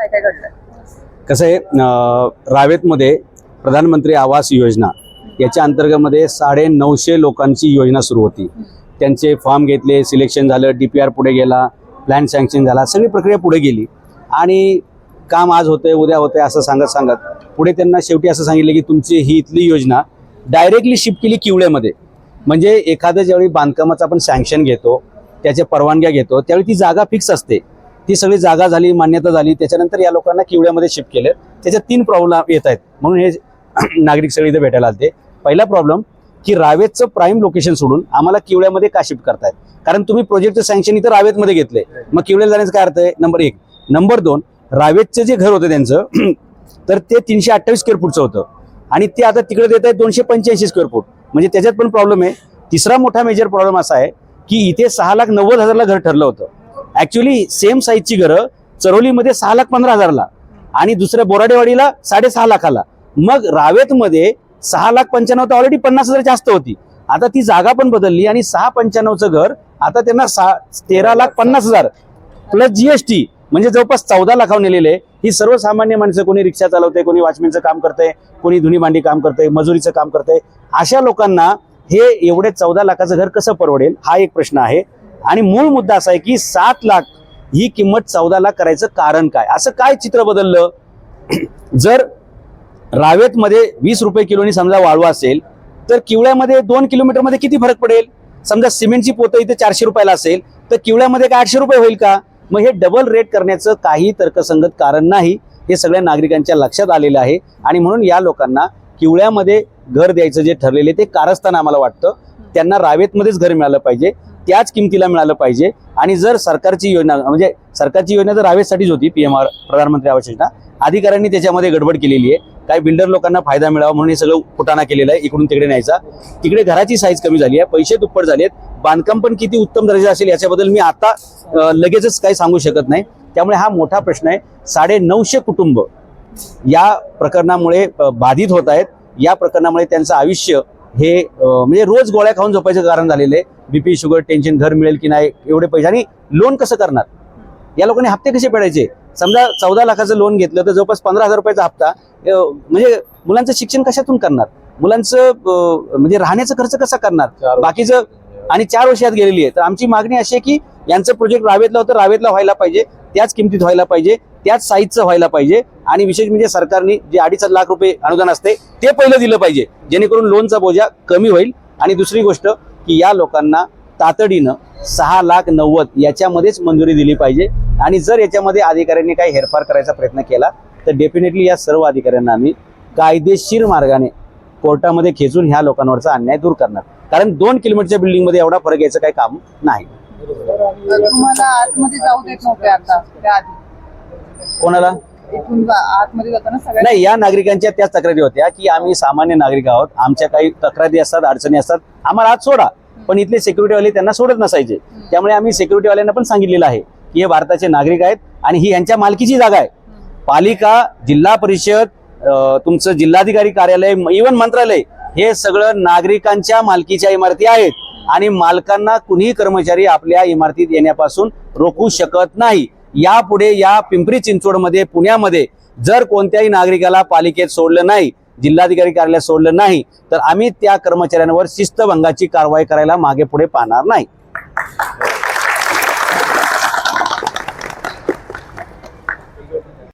काय काय घडलं? कसं आहे रावेतमध्ये प्रधानमंत्री आवास योजना याच्या अंतर्गतमध्ये साडे नऊशे लोकांची योजना सुरू होती. त्यांचे फॉर्म घेतले सिलेक्शन झालं डी पी आर पुढे गेला प्लॅन सँक्शन झाला सगळी प्रक्रिया पुढे गेली. आणि काम आज होतंय उद्या होतंय असं सांगत सांगत पुढे त्यांना शेवटी असं सांगितलं की तुमची ही इथली योजना डायरेक्टली शिफ्ट केली किवळ्यामध्ये म्हणजे एखादं ज्यावेळी बांधकामाचं आपण सँक्शन घेतो त्याच्या परवानग्या घेतो त्यावेळी ती जागा फिक्स असते. ती सगळी जागा झाली मान्यता झाली. त्याच्यानंतर या लोकांना किवड्यामध्ये शिफ्ट केलं. त्याच्यात तीन प्रॉब्लेम येत आहेत. म्हणून हे नागरिक सगळे इथे भेटायला आलते. पहिला प्रॉब्लेम की रावेतचं प्राईम लोकेशन सोडून आम्हाला किवड्यामध्ये का शिफ्ट करतायत? कारण तुम्ही प्रोजेक्टचं सँक्शन इथं रावेतमध्ये घेतलंय. मग किवड्याला जाण्याचं काय अर्थ आहे? नंबर एक. नंबर दोन रावेतचं जे घर होतं त्यांचं तर ते तीनशे अठ्ठावीस स्क्वेअर फूटचं होतं. आणि ते आता तिकडे देत आहेत दोनशे पंच्याऐंशी स्क्वेअर फूट म्हणजे त्याच्यात पण प्रॉब्लेम आहे. तिसरा मोठा मेजर प्रॉब्लेम असा आहे की इथे सहा लाख नव्वद हजारला घर ठरलं होतं. ऍक्च्युली सेम साईजची घरं चरोलीमध्ये सहा लाख पंधरा हजारला आणि दुसऱ्या बोराडेवाडीला साडेसहा लाखाला. मग रावेतमध्ये सहा लाख पंच्याण्णव तर ऑलरेडी पन्नास हजार जास्त होती. आता ती जागा पण बदलली आणि सहा पंच्याण्णवचं घर आता त्यांना सहा तेरा लाख पन्नास हजार प्लस जीएसटी म्हणजे जवळपास चौदा लाखावर नेलेले. आहे. ही सर्वसामान्य माणसं कोणी रिक्षा चालवते कोणी वॉचमॅनचं काम करतंय कोणी धुनी भांडी काम करतंय मजुरीचं काम करतंय. अशा लोकांना हे एवढे चौदा लाखाचं घर कसं परवडेल? हा एक प्रश्न आहे. आणि मूळ मुद्दा असा आहे की सात लाख ही किंमत चौदा लाख करायचं कारण काय? असं काय चित्र बदललं? जर रावेतमध्ये वीस रुपये किलोनी समजा वाळवा असेल तर किवळ्यामध्ये दोन किलोमीटरमध्ये किती फरक पडेल? समजा सिमेंटची पोतं इथे चारशे रुपयाला असेल तर किवळ्यामध्ये काय आठशे रुपये होईल का? मग हे डबल रेट करण्याचं काही तर्कसंगत कारण नाही हे सगळ्या नागरिकांच्या लक्षात आलेलं आहे. आणि म्हणून या लोकांना किवळ्यामध्ये घर द्यायचं जे ठरलेले ते कारस्थान आम्हाला वाटतं. त्यांना रावेतमध्येच घर मिळालं पाहिजे. त्याच किमतीला मिळालं पाहिजे. आणि जर सरकारची योजना म्हणजे सरकारची योजना तर रावेतसाठीच होती पी एम आर प्रधानमंत्री आवास योजना. अधिकाऱ्यांनी त्याच्यामध्ये गडबड केलेली आहे. काही बिल्डर लोकांना फायदा मिळावा म्हणून हे सगळं फुटाणा केलेलं आहे. इकडून तिकडे न्यायचा. तिकडे घराची साईज कमी झाली आहे. पैसे दुप्पट झाले आहेत. बांधकाम पण किती उत्तम दर्जा असेल याच्याबद्दल मी आता लगेचच काही सांगू शकत नाही. त्यामुळे हा मोठा प्रश्न आहे. साडे नऊशे कुटुंब या प्रकरणामुळे बाधित होत आहेत. या प्रकरणामुळे त्यांचं आयुष्य हे म्हणजे रोज गोळ्या खाऊन झोपायचं कारण झालेलं आहे. बीपी शुगर टेन्शन घर मिळेल की नाही एवढे पैसे. आणि लोन कसं करणार? या लोकांनी हप्ते कसे फेडायचे? समजा चौदा लाखाचं लोन घेतलं तर जवळपास पंधरा हजार रुपयाचा हप्ता म्हणजे मुलांचं शिक्षण कशातून करणार? मुलांचं म्हणजे राहण्याचा खर्च कसा करणार? बाकीचं आणि चार वर्षात गेलेली आहे. तर आमची मागणी अशी आहे की यांचं प्रोजेक्ट रावेतला होतं रावेतला व्हायला पाहिजे त्याच किमतीत व्हायला पाहिजे त्याच साईजचं व्हायला पाहिजे. आणि विशेष म्हणजे सरकारने जे अडीच लाख रुपये अनुदान असते ते पहिलं दिलं पाहिजे. जेणेकरून लोनचा बोजा कमी होईल. आणि दुसरी गोष्ट की या लोकांना तातडीनं सहा लाख नव्वद याच्यामध्येच मंजुरी दिली पाहिजे. आणि जर याच्यामध्ये अधिकाऱ्यांनी काही हेरफार करायचा प्रयत्न केला तर डेफिनेटली या सर्व अधिकाऱ्यांना आम्ही कायदेशीर मार्गाने कोर्टामध्ये खेचून ह्या लोकांवरचा अन्याय दूर करणार. कारण दोन किलोमीटरच्या बिल्डिंगमध्ये एवढा फरक यायचं काही काम नाही. तुम्हाला आतमध्ये जाऊ देत नव्हते आता त्या आधी कोणाला? इथून जा- आतमध्ये जाताना सगळ्या नाही या नागरिकांच्या त्याच तक्रारी होत्या की आम्ही सामान्य नागरिक आहोत आमच्या काही तक्रारी असतात अडचणी असतात आम्हाला आज सोडा. पण इथले सिक्युरिटीवाले त्यांना सोडत नसायचे. त्यामुळे आम्ही सिक्युरिटीवाल्यांना पण सांगितलेलं आहे की हे भारताचे नागरिक आहेत आणि ही यांच्या मालकीची जागा आहे. पालिका जिल्हा परिषद अं, तुमचं जिल्हाधिकारी कार्यालय इवन मंत्रालय हे सगळं नागरिकांच्या मालकीच्या इमारती आहेत. आणि मालकांना कुणीही कर्मचारी आपल्या इमारतीत येण्यापासून रोखू शकत नाही. यापुढे या पिंपरी चिंचवडमध्ये पुण्यामध्ये जर कोणत्याही नागरिकाला पालिकेत सोडलं नाही जिल्हाधिकारी कार्यालयात सोडलं नाही तर आम्ही त्या कर्मचाऱ्यांवर शिस्तभंगाची कारवाई करायला मागे पुढे पाहणार नाही.